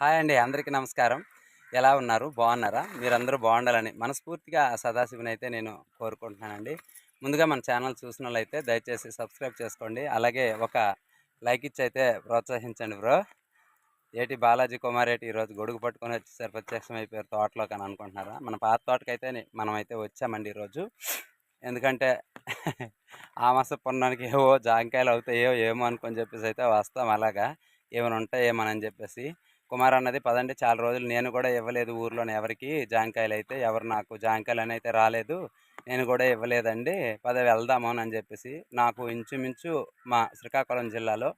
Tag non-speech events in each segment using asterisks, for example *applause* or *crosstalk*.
Hi అండి అందరికీ నమస్కారం. ఎలా ఉన్నారు? బాగున్నారా? మీరందరూ బాగుండాలని మనస్ఫూర్తిగా సదాశివునైతే సదాశివుని అయితే నేను కోరుకుంటున్నానండి. ముందుగా మన ఛానల్ చూసిన వాళ్ళైతే దయచేసి సబ్స్క్రైబ్ చేసుకోండి. అలాగే ఒక లైక్ ఇచ్చి అయితే ప్రోత్సహించండి బ్రో. ఏటి బాలాజీ కుమార్ ఏటి ఈరోజు గొడుగు పట్టుకొని వచ్చేసరి ప్రత్యక్షం అయిపోయారు తోటలోకి అని అనుకుంటున్నారా? మన పాత తోటకైతే మనమైతే వచ్చామండి ఈరోజు. ఎందుకంటే ఆమాస పొన్నానికి ఏవో జాంకాయలు అవుతాయో ఏమో అనుకొని చెప్పేసి అయితే వస్తాం అలాగా. ఏమైనా ఉంటాయేమోనని చెప్పేసి కుమార్ అన్నది పదండి. చాలా రోజులు నేను కూడా ఇవ్వలేదు ఊర్లోనే ఎవరికి. జాంకాయలు అయితే ఎవరు నాకు జాంకాయలు అని అయితే రాలేదు. నేను కూడా ఇవ్వలేదండి. పద వెళ్దాము అని చెప్పేసి నాకు ఇంచుమించు మా శ్రీకాకుళం జిల్లాలో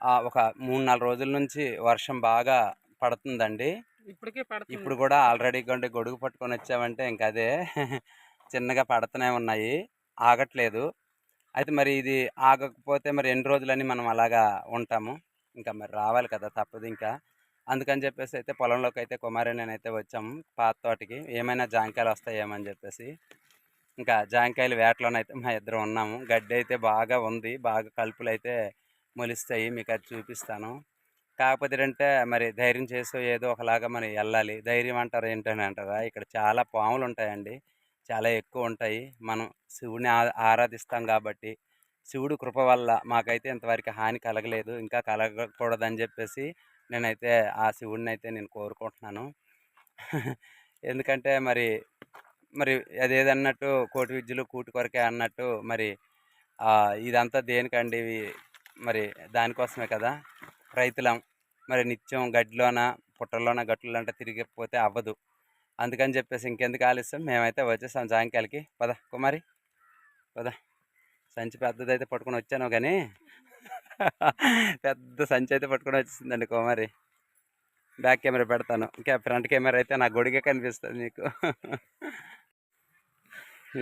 ఆ, ఒక మూడు నాలుగు రోజుల నుంచి వర్షం బాగా పడుతుందండి. ఇప్పుడు కూడా ఆల్రెడీ కొంటే గొడుగు పట్టుకొని వచ్చామంటే ఇంక అదే చిన్నగా పడుతూనే ఉన్నాయి. ఆగట్లేదు. అయితే మరి ఇది ఆగకపోతే మరి ఎన్ని రోజులని మనం అలాగా ఉంటాము? ఇంకా మరి రావాలి కదా తప్పదు ఇంకా. అందుకని చెప్పేసి అయితే పొలంలోకి అయితే కుమారి నేనైతే వచ్చాము పాత తోటకి. ఏమైనా జాంకాయలు వస్తాయేమని చెప్పేసి. ఇంకా జాంకాయలు వేటలోనైతే మా ఇద్దరు ఉన్నాము. గడ్డి అయితే బాగా ఉంది. బాగా కలుపులు అయితే మొలిస్తాయి. మీకు అది చూపిస్తాను. కాకపోతే ఏంటంటే మరి ధైర్యం చేసో ఏదో ఒకలాగా మరి వెళ్ళాలి. ధైర్యం అంటారు ఏంటని అంటారా? ఇక్కడ చాలా పాములు ఉంటాయండి. చాలా ఎక్కువ ఉంటాయి. మనం శివుని ఆ- ఆరాధిస్తాం కాబట్టి. శివుడు కృప వల్ల మాకైతే ఇంతవరకు హాని కలగలేదు. ఇంకా కలగకూడదని చెప్పేసి నేనైతే ఆ శివుడిని అయితే నేను కోరుకుంటున్నాను. ఎందుకంటే మరి మరి అదేదన్నట్టు కోటి విద్యలు కూటి కొరకే అన్నట్టు మరి ఇదంతా దేనికండి ఇవి? మరి దానికోసమే కదా. రైతులం మరి నిత్యం గడ్డిలోన పుట్టల్లోన గట్టులంట తిరిగిపోతే అవ్వదు. అందుకని చెప్పేసి ఇంకెందుకు ఆలస్యం? మేమైతే వచ్చేసాం జాంకాయలకి పద కుమారి పద. సంచి పెద్దదైతే పట్టుకొని వచ్చాను కానీ పెద్ద సంచి అయితే పట్టుకొని వచ్చేసిందండి కుమారి. బ్యాక్ కెమెరా పెడతాను. ఇంకా ఫ్రంట్ కెమెరా అయితే నా గొడిగే కనిపిస్తుంది మీకు.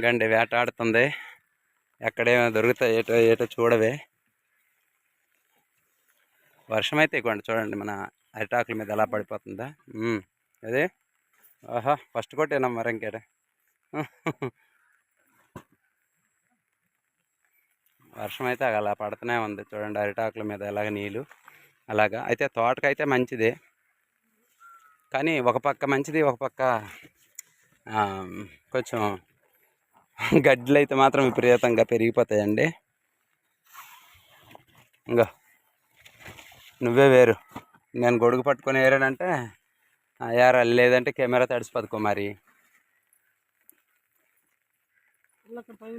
గండి వేటాడుతుంది. ఎక్కడేమో దొరుకుతాయి ఏటో ఏటో చూడవే. వర్షం అయితే ఇవ్వండి చూడండి మన అరిటాకుల మీద ఎలా పడిపోతుందా? అదే? ఆహా ఫస్ట్ కొట్టేనా మరి ఇంకేట వర్షం అయితే అలా పడుతూనే ఉంది. చూడండి అరిటాకుల మీద ఎలాగ నీళ్ళు అలాగా. అయితే తోటకైతే మంచిదే. కానీ ఒక పక్క మంచిది ఒక పక్క కొంచెం గడ్డలు అయితే మాత్రం విపరీతంగా పెరిగిపోతాయండి. ఇంకా నువ్వే వేరు. నేను గొడుగు పట్టుకొని ఏరానంటే యారా లేదంటే కెమెరా తడిసిపోదు కుమారి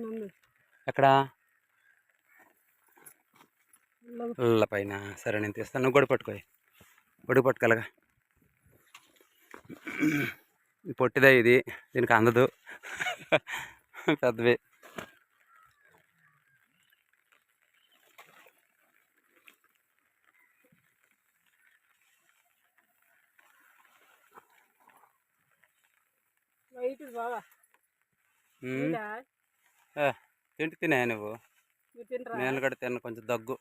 ఉంది? ఎక్కడ? ఇళ్ళ పైన. సరే నేను తీస్తాను. నువ్వు గొడుగు పట్టుకో. గొడుగు పట్టుకోలేగా పొట్టిదే ఇది. దీనికి అందదు. పెద్దవి తింటి. తినే నువ్వు. నేను కూడా తిన్న కొంచెం దగ్గు.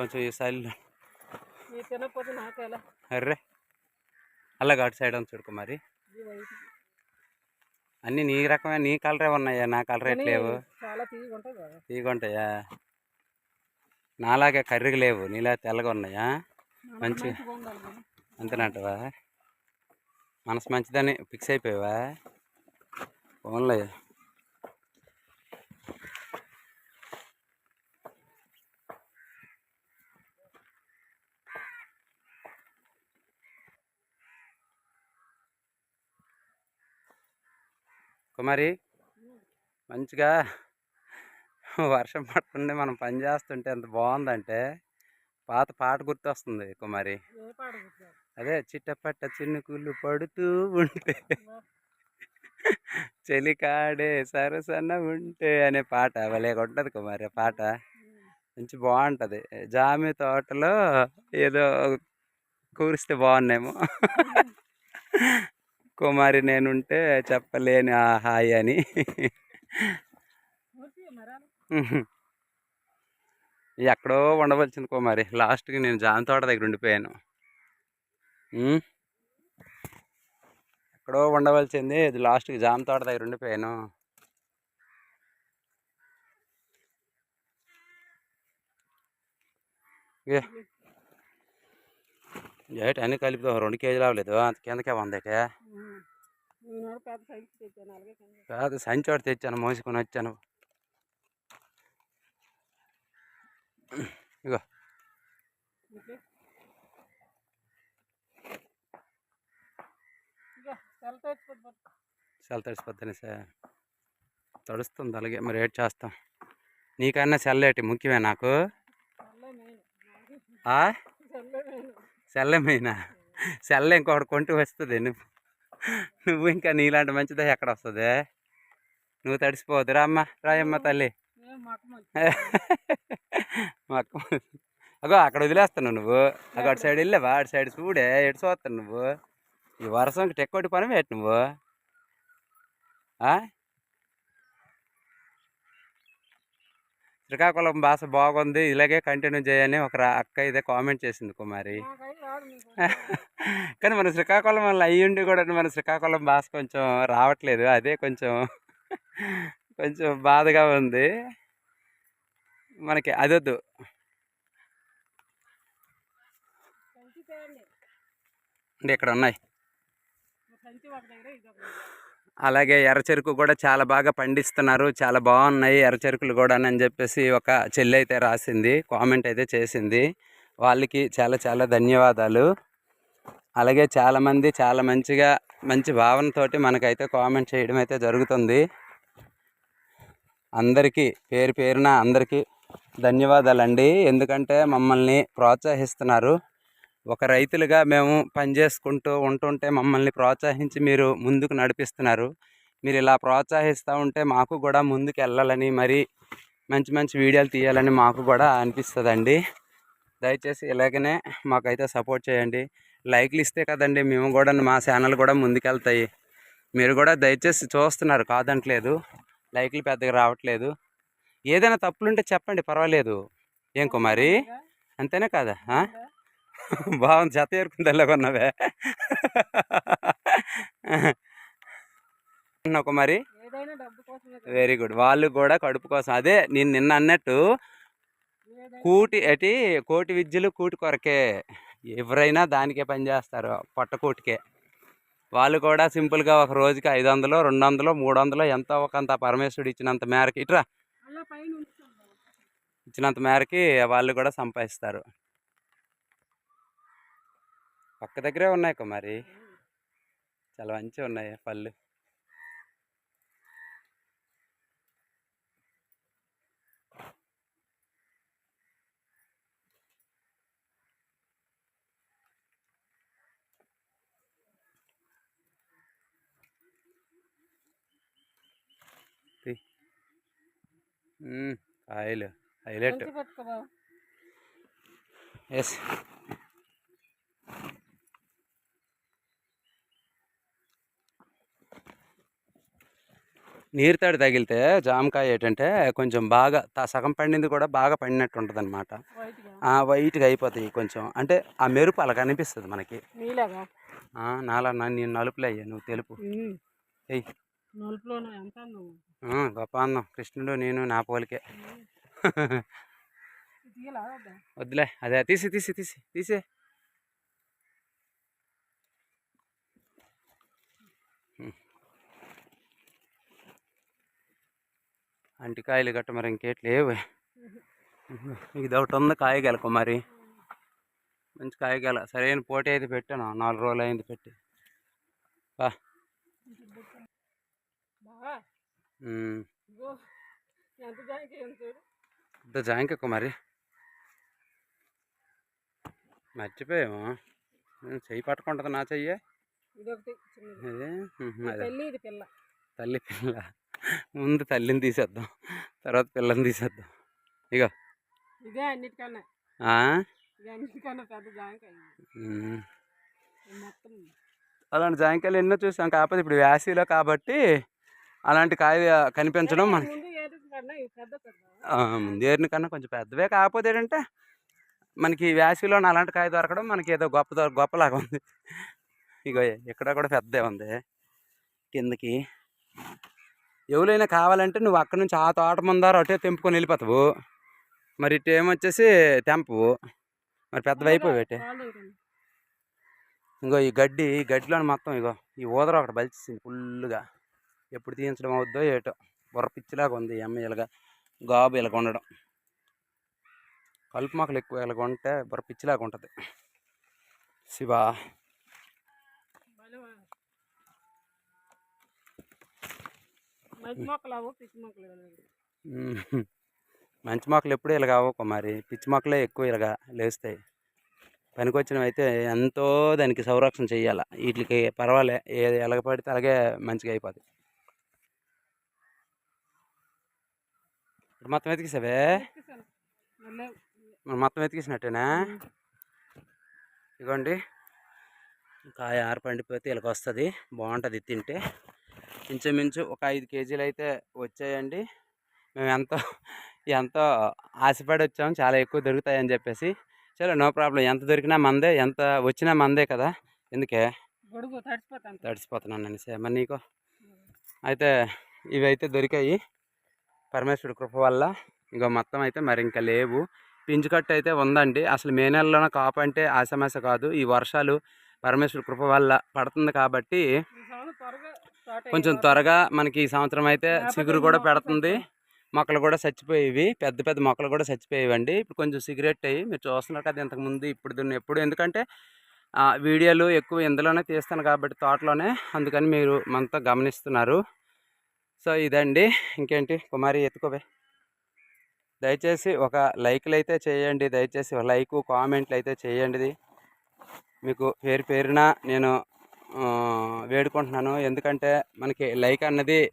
కొంచెం ఈ సైడ్ మీరు తినకపోతే నాకు ఎలా అర్రే. అలాగ అటు సైడ్ ఉంది చూడుకో మరి. అన్నీ నీ రకమే నీ కలరే ఉన్నాయా? నా కలర్ ఎట్లేవు తీగుంటాయా నాలాగే కర్రీగా లేవు. నీలా తెల్లగా ఉన్నాయా? మంచి-. అంతేనంటవా? మనసు మంచిదని ఫిక్స్ అయిపోయావా? ఓన్లే. కుమారి మంచిగా వర్షం పడుతుండే మనం పని చేస్తుంటే ఎంత బాగుందంటే పాత పాట గుర్తొస్తుంది కుమారి. అదే చిట్టపట్ట చినుకులు పడుతూ ఉంటే చెలికాడే సరసన ఉంటే అనే పాట ఉంటుంది కుమారి ఆ పాట. మంచి బాగుంటుంది. జామి తోటలో ఏదో కూరిస్తే బాగున్నేమో. *laughs* *laughs* కుమారి నేనుంటే చెప్పలేని ఆ హాయ్ అని. ఎక్కడో ఉండవలసింది కుమారి. లాస్ట్కి నేను జామ తోట దగ్గర ఉండిపోయాను. ఎక్కడో ఉండవలసింది. ఇది లాస్ట్కి జామ తోట దగ్గర ఉండిపోయాను. ఏ. ఏటి అన్ని కలిపి రెండు కేజీలు అవ్వలేదు. అంత కిందకే వందకే. పెద్ద. కాదు. సంచోటి తెచ్చాను మోసుకొని వచ్చాను. ఇగో. సెల్ సెల్ తడిసిపోద్దని సార్ తడుస్తుంది అలాగే మరి ఏటి చేస్తాం? నీకన్నా సెల్లేటి ముఖ్యమే నాకు? సెల్లే మెయిన్ ఆ సెల్లే ఇంకొకటి కొంటూ వస్తుంది. నువ్వు నువ్వు ఇంకా నీలాంటి మంచిదే ఎక్కడ వస్తుంది? నువ్వు తడిసిపోవద్దు. రామ్మ రాయమ్మ తల్లి. మక్క మాకు అగో అక్కడ వదిలేస్తున్నావు నువ్వు. అగో అటు సైడ్ వెళ్ళావా? అటు సైడ్ చూడే ఎటు చూస్తాను నువ్వు? ఈ వర్షంకి టెక్కోటి పని పెట్టి నువ్వు? శ్రీకాకుళం భాష బాగుంది ఇలాగే కంటిన్యూ చేయని ఒక అక్క ఇదే కామెంట్ చేసింది కుమారి. కానీ మన శ్రీకాకుళం వల్ల అయ్యుండి కూడా మన శ్రీకాకుళం భాష కొంచెం రావట్లేదు అదే కొంచెం కొంచెం బాధగా ఉంది. మనకి అదొద్దు ఇక్కడ ఉన్నాయి. అలాగే ఎర్రచెరుకు కూడా చాలా బాగా పండిస్తున్నారు. చాలా బాగున్నాయి ఎర్రచెరుకులు కూడా అని చెప్పేసి ఒక చెల్లి అయితే రాసింది కామెంట్ అయితే చేసింది. వాళ్ళకి చాలా చాలా ధన్యవాదాలు. అలాగే చాలామంది చాలా మంచిగా మంచి భావనతోటి మనకైతే కామెంట్ చేయడం అయితే జరుగుతుంది. అందరికీ పేరు పేరున అందరికీ ధన్యవాదాలండి. ఎందుకంటే మమ్మల్ని ప్రోత్సహిస్తున్నారు. ఒక రైతులుగా మేము పనిచేసుకుంటూ ఉంటుంటే మమ్మల్ని ప్రోత్సహించి మీరు ముందుకు నడిపిస్తున్నారు. మీరు ఇలా ప్రోత్సహిస్తూ ఉంటే మాకు కూడా ముందుకు వెళ్ళాలని మరి మంచి మంచి వీడియోలు తీయాలని మాకు కూడా అనిపిస్తుందండి. దయచేసి ఇలాగనే మాకైతే సపోర్ట్ చేయండి. లైక్లు ఇస్తే కదండి మేము కూడా మా ఛానల్ కూడా ముందుకెళ్తాయి. మీరు కూడా దయచేసి చూస్తున్నారు కాదంటలేదు. లైక్లు పెద్దగా రావట్లేదు. ఏదైనా తప్పులుంటే చెప్పండి పర్వాలేదు. ఏం కుమారి? అంతేనే కదా? బాగుంది జత ఏదైనా డబ్బు కోసమే కదా. వెరీ గుడ్ వాళ్ళు కూడా కడుపు కోసం. అదే నేను నిన్న అన్నట్టు కూటి అటి కోటి విద్యలు కూటి కొరకే. ఎవరైనా దానికే పనిచేస్తారు పొట్టకూటికే వాళ్ళు కూడా సింపుల్గా ఒక రోజుకి ఐదు వందలు రెండు వందలు మూడు వందలు ఎంతో ఒకంత పరమేశ్వరుడు ఇచ్చినంత మేరకి ఇట్రా. ఇచ్చినంత మేరకి వాళ్ళు కూడా సంపాదిస్తారు. పక్క దగ్గరే ఉన్నాయి కుమారి చాలా మంచిగా ఉన్నాయి పళ్ళు. కాయలు హైలైట్. ఎస్ నీరు తడి తగిలితే జామకాయ ఏంటంటే కొంచెం బాగా తా- సగం పండింది కూడా బాగా పండినట్టు ఉంటుంది అనమాట వైట్గా అయిపోతాయి కొంచెం. అంటే ఆ మెరుపు అలా కనిపిస్తుంది మనకి. నాలా నేను నలుపులే అయ్యా నువ్వు తెలుపు. గొప్ప అందం కృష్ణుడు నేను నా పోలికే? *laughs* వద్దులే అదే తీసి తీసి తీసి తీసే. అంటికాయలు గట్ట మరి ఇంకేటి లేవు. *laughs* ఇది ఒకటి ఉంది కాయగల కుమారి మంచి కాయగల. సరైన పోటీ అయితే పెట్టాను. నాలుగు రోజులు అయింది పెట్టి. బా బాగా ఉమ్, ఇగో ఎంత జాయికి ఎంత చూడు. ఇంత జాంక కుమారి మర్చిపోయాము. నేను చెయ్యి పట్టుకుంటుంది నా చెయ్యి? తల్లి పిల్ల. ముందు తల్లిని తీసేద్దాం తర్వాత పిల్లని తీసేద్దాం. ఇగో. ఇదే అన్నిటికన్నా. అలాంటి జాంకాయలు ఎన్నో చూసాం కాకపోతే ఇప్పుడు వేసవిలో కాబట్టి అలాంటి కాయ కనిపించడం మన ముందు ఏది కన్నా ఇది పెద్ద పెద్ద ఆ, ముందేరిన కన్నా కొంచెం పెద్దవే కాకపోతే ఏంటంటే మనకి వేసవిలో అలాంటి కాయ దొరకడం మనకి ఏదో గొప్ప గొప్పలాగా ఉంది. ఇగో ఇక్కడ కూడా పెద్దే ఉంది కిందకి. ఎవరైనా కావాలంటే నువ్వు అక్కడ నుంచి ఆ తోట ముందార అటే తెంపుకొని వెళ్ళిపోతావు. మరి ఇటు ఏమొచ్చేసి తెంపవు. మరి పెద్దవి అయిపోయి పాలు తాగుతుంది. ఇంకో ఈ గడ్డి ఈ గడ్డిలో మొత్తం ఇగో ఈ ఊదర ఒకటి బలిచింది ఫుల్గా ఎప్పుడు తీయించడం అవుద్దో ఏటో. బుర్ర పిచ్చిలాగా ఉంది ఈ అమ్మ ఇలాగా గాబు ఇలాగ ఉండడం. కలుపు మొక్కలు ఎక్కువ ఇలాగ ఉంటే బుర్ర పిచ్చిలాగా ఉంటుంది. శివ భలే వా- మంచి మొక్కలు ఎప్పుడూ ఇలాగ అవ్వకు మరి. పిచ్చి మొక్కలే ఎక్కువ ఇలాగ లేస్తాయి. పనికొచ్చినవి అయితే ఎంతో దానికి సంరక్షణ చేయాలి వీటికి పర్వాలే. ఏది ఎలాగ పడితే అలాగే మంచిగా అయిపోతుంది ఇప్పుడు మొత్తం మనం మొత్తం ఎతికేసినట్టేనా ఇదిగోండి కాయ ఆరు పండిపోతే ఇలాగ వస్తుంది. బాగుంటుంది తింటే. ఇంచుమించు ఒక ఐదు కేజీలు అయితే వచ్చాయండి. మేము ఎంతో ఎంతో ఆశపడి వచ్చాము చాలా ఎక్కువ దొరుకుతాయని చెప్పేసి. చలో నో ప్రాబ్లం. ఎంత దొరికినా మందే ఎంత వచ్చినా మందే కదా. ఎందుకే? తడిసిపోతున్నాను మరి నీకు? అయితే ఇవి అయితే దొరికాయి. పరమేశ్వరుడి కృప వల్ల. ఇక మొత్తం అయితే మరి ఇంకా లేవు. పింజు కట్టు అయితే ఉందండి. అసలు మే నెలలోనే కాపు అంటే ఆసమాస కాదు. ఈ వర్షాలు పరమేశ్వరుడి కృప వల్ల పడుతుంది కాబట్టి కొంచెం. త్వరగా మనకి ఈ సంవత్సరం అయితే చిగురు కూడా పెడుతుంది. మొక్కలు కూడా చచ్చిపోయేవి. పెద్ద పెద్ద మొక్కలు కూడా చచ్చిపోయేవండి. ఇప్పుడు కొంచెం సిగరెట్ అయ్యి మీరు చూస్తున్నారు కదా ఇంతకుముందు ఇప్పుడు దీన్ని ఎప్పుడు. ఎందుకంటే ఆ, వీడియోలు ఎక్కువ ఇందులోనే తీస్తాను కాబట్టి తోటలోనే. అందుకని మీరు మనతో గమనిస్తున్నారు. సో ఇదండి. ఇంకేంటి? కుమారి ఎత్తుకోవే. దయచేసి ఒక లైక్లు అయితే చేయండి. దయచేసి ఒక లైక్ కామెంట్లు అయితే చేయండి మీకు పేరు పేరున నేను వేడుకుంటున్నాను. ఎందుకంటే మనకి లైక్ అన్నది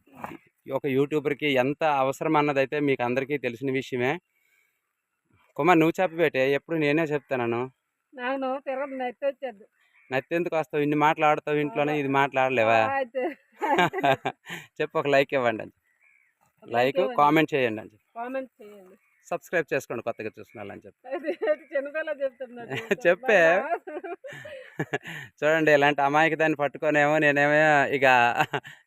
ఒక యూట్యూబర్కి ఎంత అవసరం అన్నదైతే మీకు అందరికీ తెలిసిన విషయమే. కుమార్ నువ్వు చెప్పబెట్టే ఎప్పుడు నేనే చెప్తాను నత్తెందుకు వస్తావు? ఇన్ని మాట్లాడతావు ఇంట్లోనే ఇది మాట్లాడలేవా? *laughs* చెప్పు ఒక లైక్ ఇవ్వండి అని. లైక్ కామెంట్ చేయండి అని చెప్పి. కామెంట్ చేయండి. సబ్స్క్రైబ్ చేసుకోండి కొత్తగా చెప్పి. అది చిన్నపిల్ల చెప్తున్నాడు చెప్పే. చూడండి ఇలాంటి అమాయకదాన్ని పట్టుకొనేమో నేనేమో ఇక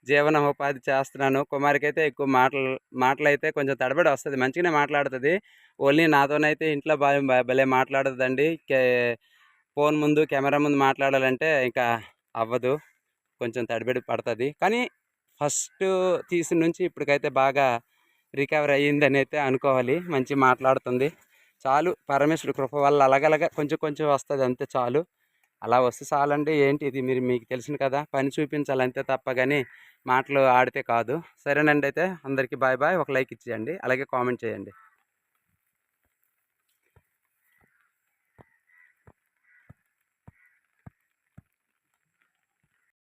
జీవన ఉపాధి చేస్తున్నాను. కుమారికైతే ఎక్కువ మాటలు మాటలైతే కొంచెం తడబడి వస్తుంది. మంచిగానే మాట్లాడుతుంది. ఓన్లీ నాతోనైతే ఇంట్లో బాగా భలే మాట్లాడుతుందండి కే ఫోన్ ముందు కెమెరా ముందు మాట్లాడాలంటే ఇంకా అవ్వదు. కొంచెం తడిబడి పడుతుంది. కానీ ఫస్ట్ తీసిన నుంచి ఇప్పటికైతే బాగా రికవర్ అయ్యిందని అయితే అనుకోవాలి. మంచి మాట్లాడుతుంది. చాలు. పరమేశ్వరుడు కృప వల్ల అలాగలగా కొంచెం కొంచెం వస్తుంది అంతే చాలు. అలా వస్తే చాలండి. ఏంటి ఇది మీరు మీకు తెలిసిన కదా! పని చూపించాలి అంతే తప్ప కానీ మాటలు ఆడితే కాదు. సరేనండి అయితే అందరికీ బాయ్ బాయ్. ఒక లైక్ ఇచ్చేయండి. అలాగే కామెంట్ చేయండి.